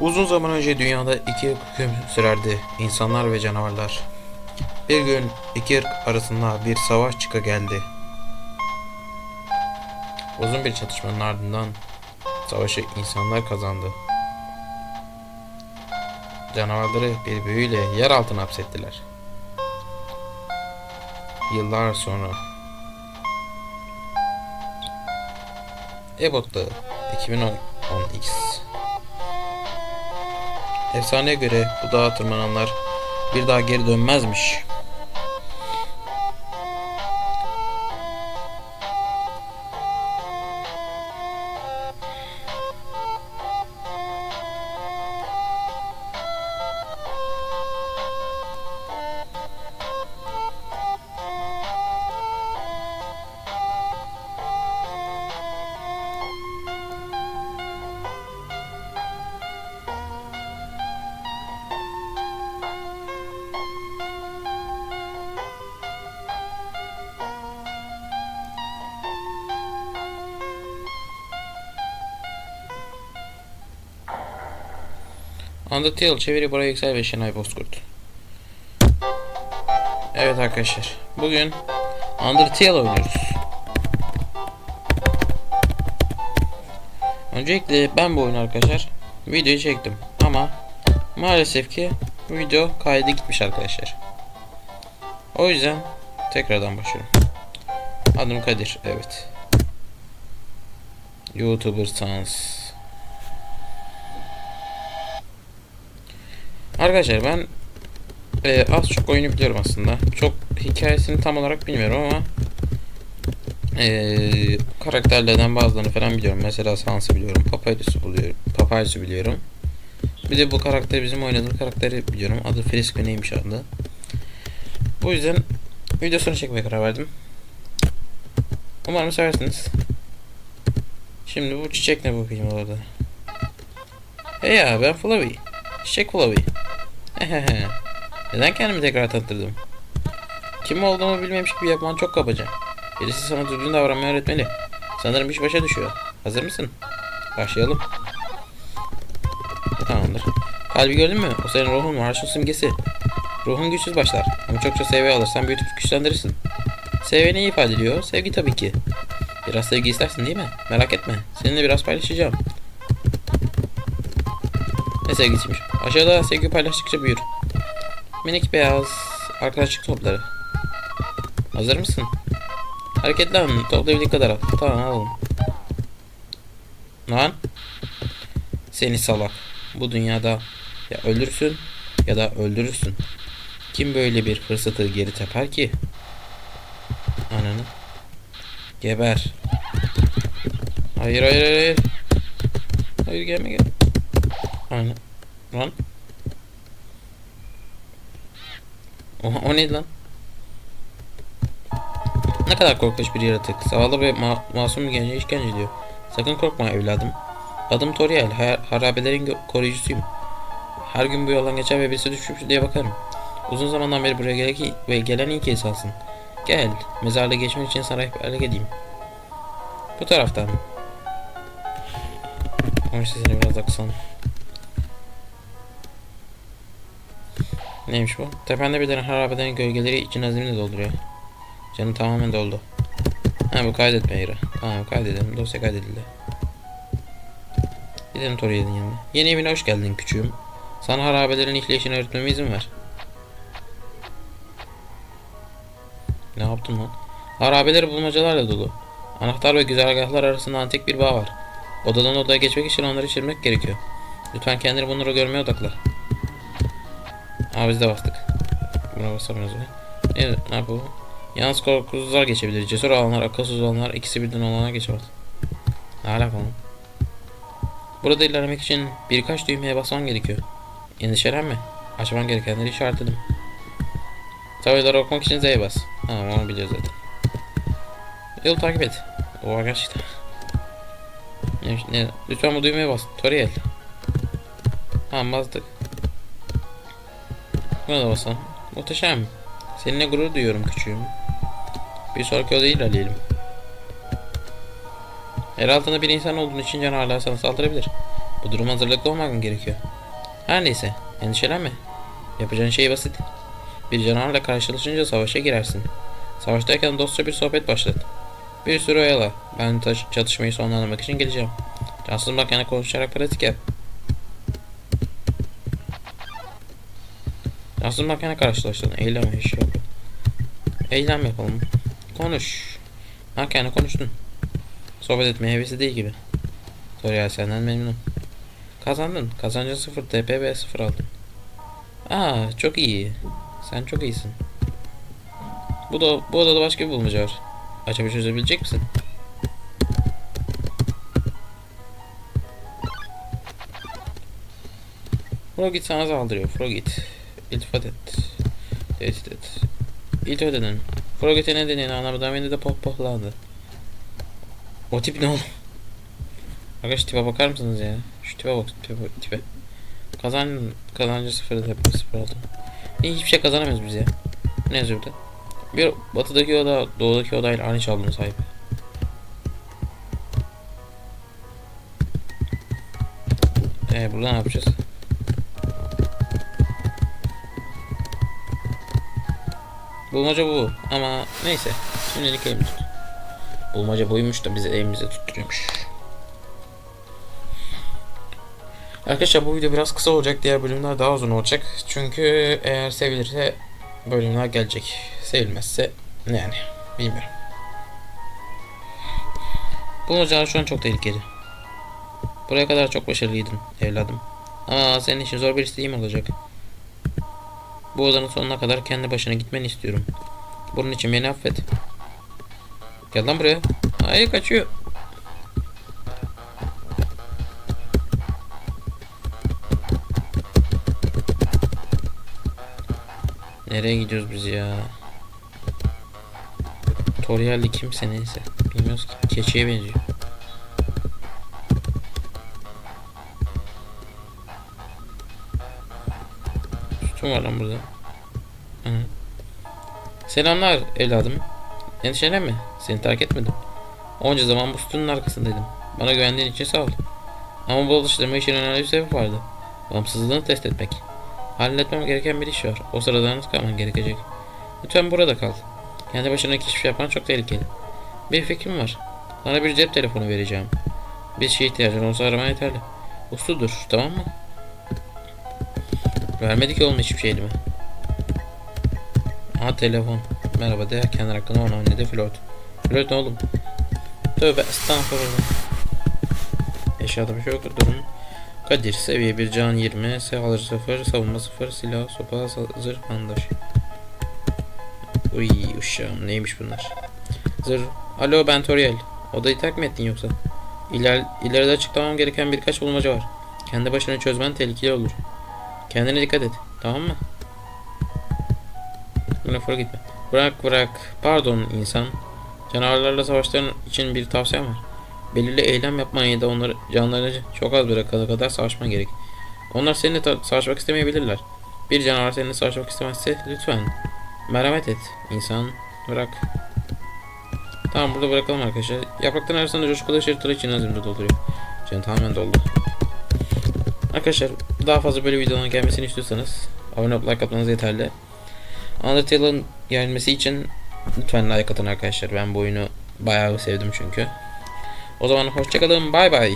Uzun zaman önce dünyada iki hüküm sürerdi. insanlar ve canavarlar. Bir gün iki ırk arasında bir savaş çıka geldi. Uzun bir çatışmanın ardından savaşı insanlar kazandı. Canavarları bir büyüyle yer altına hapsettiler. Yıllar sonra Ebot Dağı 2010 X Efsaneye göre bu dağa tırmananlar bir daha geri dönmezmiş. Undertale çeviri Bora Yüksel ve Şenay Bozkurt. Evet arkadaşlar. Bugün Undertale oynuyoruz. Öncelikle ben bu oyunu arkadaşlar videoyu çektim ama maalesef ki video kaydı gitmiş arkadaşlar. O yüzden tekrardan başlıyorum. Adım Kadir. Evet. YouTuber Sans. Arkadaşlar ben e, az çok oyunu biliyorum aslında. Çok hikayesini tam olarak bilmiyorum ama e, karakterlerden bazılarını falan biliyorum. Mesela Sans'ı biliyorum. Papyrus'u biliyorum. Papyrus'u biliyorum. Bir de bu karakteri bizim oynadığımız karakteri biliyorum. Adı Frisco neymiş adı. Bu yüzden videosunu çekmeye karar verdim. Umarım seversiniz. Şimdi bu çiçek ne bakayım orada. Hey ya ben Flavi. Çiçek Flavi. Neden kendimi tekrar tanıttırdım? Kim olduğumu bilmemiş gibi yapman çok kabaca. Birisi sana düzgün davranmayı öğretmeli. Sanırım iş başa düşüyor. Hazır mısın? Başlayalım. Tamamdır. Kalbi gördün mü? O senin ruhun marşın simgesi. Ruhun güçsüz başlar. Ama çokça sevgi alırsan büyütüp güçlendirirsin. Sevgi neyi ifade ediyor? Sevgi tabii ki. Biraz sevgi istersin değil mi? Merak etme. Seninle biraz paylaşacağım. Ne sevgisiymiş? Aşağıda sevgi paylaştıkça büyür. Minik beyaz arkadaşlık topları. Hazır mısın? Hareketlen. Toplayabildiğin kadar al. Tamam alalım. Lan. Seni salak. Bu dünyada ya ölürsün ya da öldürürsün. Kim böyle bir fırsatı geri teper ki? Ananı. Geber. Hayır hayır hayır. Hayır gelme gel. Aynen. Lan. O, o neydi lan? Ne kadar korkunç bir yaratık. Zavallı ve ma masum bir gence işkence ediyor. Sakın korkma evladım. Adım Toriel. Har harabelerin koruyucusuyum. Her gün bu yoldan geçer ve birisi düşmüş diye bakarım. Uzun zamandan beri buraya gelen, ve gelen ilk insansın. Gel. Mezarlığı geçmek için sana rehberlik edeyim. Bu taraftan. Ama işte seni biraz da Neymiş bu? Tepende tane harabelerin gölgeleri için azimle dolduruyor. Canım tamamen doldu. Ha bu kaydetme yeri. Tamam kaydedelim. Dosya kaydedildi. Gidelim Toriel'in yanına. Yeni evine hoş geldin küçüğüm. Sana harabelerin işleyişini öğretmeme izin ver. Ne yaptın lan? Harabeleri bulmacalarla dolu. Anahtar ve güzergahlar arasında antik bir bağ var. Odadan odaya geçmek için onları çizmek gerekiyor. Lütfen kendini bunları görmeye odakla. Aa biz de bastık. Buna basamıyoruz ya. Ne, ne bu? Yalnız korkusuzlar geçebilir. Cesur olanlar, akılsız olanlar ikisi birden olana geçemez. Ne alaka lan? Burada ilerlemek için birkaç düğmeye basman gerekiyor. Endişelenme. Açman gerekenleri işaretledim. Tabelaları okumak için Z'ye bas. Tamam onu biliyoruz zaten. Yolu takip et. O gerçekten. Ne, ne, lütfen bu düğmeye bas. Toriel. Tamam bastık. Da basalım. Muhteşem. Seninle gurur duyuyorum küçüğüm. Bir sonraki odaya ilerleyelim. Yer altında bir insan olduğun için canavarlar sana saldırabilir. Bu duruma hazırlıklı olmak mı gerekiyor? Her neyse, endişelenme. Yapacağın şey basit. Bir canavarla karşılaşınca savaşa girersin. Savaştayken dostça bir sohbet başlat. Bir sürü oyala. Ben çatışmayı sonlandırmak için geleceğim. Cansız makine konuşarak pratik yap. Cansız makine karşılaştın. Eylem iş yap. Eylem yapalım. Konuş. Makine konuştun. Sohbet etmeye hevesi değil gibi. Toriel senden memnunum. Kazandın. Kazancın 0 TP ve 0 aldın. Aa çok iyi. Sen çok iyisin. Bu da bu odada başka bir bulmaca var. Acaba çözebilecek misin? Frogit sana saldırıyor. Frogit. İltifat et. Tehdit et. İltifat edin. Frogit'e ne dediğini anlamadan beni de pohpohlandı. O tip ne oğlum? Arkadaş tipe bakar mısınız ya? Şu tipe bak tipe. tipe. Kazan kazancı sıfır hep sıfır oldu. İyi, hiçbir şey kazanamıyoruz biz ya. Ne yazıyor burada? Bir batıdaki oda doğudaki odayla aynı çalgının sahibi. Ee burada ne yapacağız? Bulmaca bu ama neyse şimdilik elimde tut. Bulmaca buymuş da bizi elimizde tutturuyormuş. Arkadaşlar bu video biraz kısa olacak. Diğer bölümler daha uzun olacak. Çünkü eğer sevilirse bölümler gelecek. Sevilmezse yani bilmiyorum. Bulmacalar şu an çok tehlikeli. Buraya kadar çok başarılıydın evladım. Ama senin için zor bir isteğim olacak. Bu odanın sonuna kadar kendi başına gitmeni istiyorum. Bunun için beni affet. Gel lan buraya. Hayır kaçıyor. Nereye gidiyoruz biz ya? Torielli kimse neyse. Bilmiyoruz ki. Keçiye benziyor. Sütun var lan burada. Hı. Selamlar evladım. Endişelenme. Seni terk etmedim. Onca zaman bu sütunun arkasındaydım. Bana güvendiğin için sağ ol. Ama bu alıştırma için önemli bir sebep vardı. Bağımsızlığını test etmek. Halletmem gereken bir iş var. O sırada yalnız kalman gerekecek. Lütfen burada kal. Kendi başına keşif yapman çok tehlikeli. Bir fikrim var. Sana bir cep telefonu vereceğim. Bir şeye ihtiyacın olsa aramaya yeterli. Usludur, tamam mı? Vermedik oğlum hiçbir şey elime. Aha telefon. Merhaba de kendi hakkında ona ne de flört. Flört ne oğlum? Tövbe estağfurullah. Eşyada bir şey yok durum. Kadir seviye 1 can 20 sağlığı 0 savunma 0 silah sopa zırh bandaj. Uy uşağım neymiş bunlar? Zırh. Alo ben Toriel. Odayı terk mi ettin yoksa? İler, ileride açıklamam gereken birkaç bulmaca var. Kendi başına çözmen tehlikeli olur. Kendine dikkat et. Tamam mı? Buna gitme. Bırak bırak. Pardon insan. Canavarlarla savaşların için bir tavsiyem var. Belirli eylem yapman ya da onları canlarını çok az bırakana kadar savaşman gerek. Onlar seninle savaşmak istemeyebilirler. Bir canavar seninle savaşmak istemezse lütfen merhamet et. İnsan bırak. Tamam burada bırakalım arkadaşlar. Yaprakların arasında coşkulu ışırtılı için azimde dolduruyor. Canı tamamen doldu. Arkadaşlar daha fazla böyle videoların gelmesini istiyorsanız abone olup like atmanız yeterli. Undertale'ın gelmesi için lütfen like atın arkadaşlar. Ben bu oyunu bayağı sevdim çünkü. O zaman hoşçakalın. Bay bay.